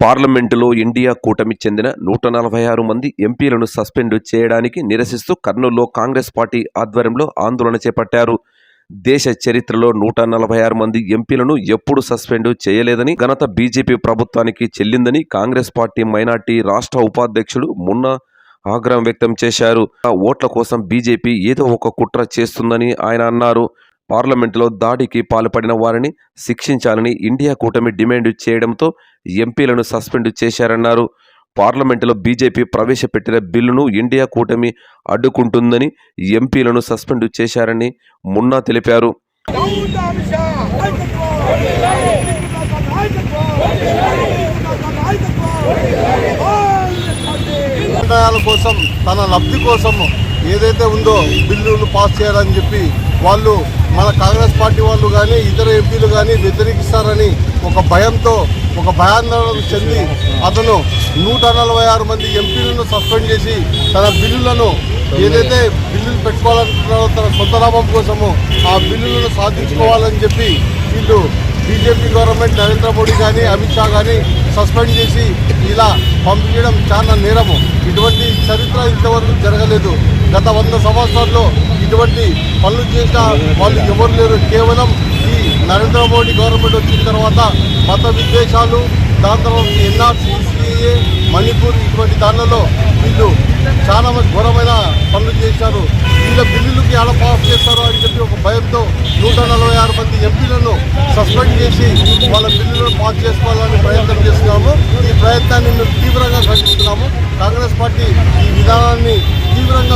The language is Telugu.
పార్లమెంటులో ఇండియా కూటమి చెందిన నూట నలభై ఆరు మంది ఎంపీలను సస్పెండ్ చేయడానికి నిరసిస్తూ కర్నూలులో కాంగ్రెస్ పార్టీ ఆధ్వర్యంలో ఆందోళన చేపట్టారు. దేశ చరిత్రలో నూట నలభై ఆరు మంది ఎంపీలను ఎప్పుడు సస్పెండ్ చేయలేదని ఘనత బీజేపీ ప్రభుత్వానికి చెల్లిందని కాంగ్రెస్ పార్టీ మైనార్టీ రాష్ట్ర ఉపాధ్యక్షుడు మున్నా ఆగ్రహం వ్యక్తం చేశారు. ఆ ఓట్ల కోసం బీజేపీ ఏదో ఒక కుట్ర చేస్తుందని ఆయన అన్నారు. పార్లమెంటులో దాడికి పాల్పడిన వారిని శిక్షించాలని ఇండియా కూటమి డిమాండ్ చేయడంతో ఎంపీలను సస్పెండ్ చేశారన్నారు. పార్లమెంటులో బీజేపీ ప్రవేశపెట్టిన బిల్లును ఇండియా కూటమి అడ్డుకుంటుందని ఎంపీలను సస్పెండ్ చేశారని మున్నా తెలిపారు. కోసం తన లబ్ధి కోసం ఏదైతే ఉందో బిల్లును పాస్ చేయాలని చెప్పి వాళ్ళు మన కాంగ్రెస్ పార్టీ వాళ్ళు కానీ ఇతర ఎంపీలు కానీ వ్యతిరేకిస్తారని ఒక భయంతో ఒక భయాందోళన చెంది అతను నూట నలభై ఆరు మంది ఎంపీలను సస్పెండ్ చేసి తన బిల్లులను ఏదైతే బిల్లులు పెట్టుకోవాలనుకుంటున్నారో తన సొంత లాభం కోసము ఆ బిల్లులను సాధించుకోవాలని చెప్పి వీళ్ళు బీజేపీ గవర్నమెంట్ నరేంద్ర మోడీ కానీ అమిత్ షా కానీ సస్పెండ్ చేసి ఇలా పంపించడం చాలా నేరము. ఇటువంటి చరిత్ర ఇంతవరకు జరగలేదు. గత వంద సంవత్సరాల్లో ఇటువంటి పనులు చేసిన వాళ్ళు ఎవరు లేరు. కేవలం ఈ నరేంద్ర మోడీ గవర్నమెంట్ వచ్చిన తర్వాత మత విద్వేషాలు దాని తర్వాత ఎన్ఆర్సీ మణిపూర్ ఇటువంటి దానిలలో వీళ్ళు చాలా మంది ఘోరమైన పనులు చేశారు. వీళ్ళ బిల్లులకి ఎలా పాస్ చేస్తారో అని చెప్పి ఒక భయంతో నూట నలభై ఆరు మంది ఎంపీలను సస్పెండ్ చేసి వాళ్ళ బిల్లులను పాస్ చేసుకోవాలని ప్రయత్నం చేస్తున్నాము. ఈ ప్రయత్నాన్ని మేము తీవ్రంగా ఖండిస్తున్నాము కాంగ్రెస్ పార్టీ ఈ విధానాన్ని తీవ్రంగా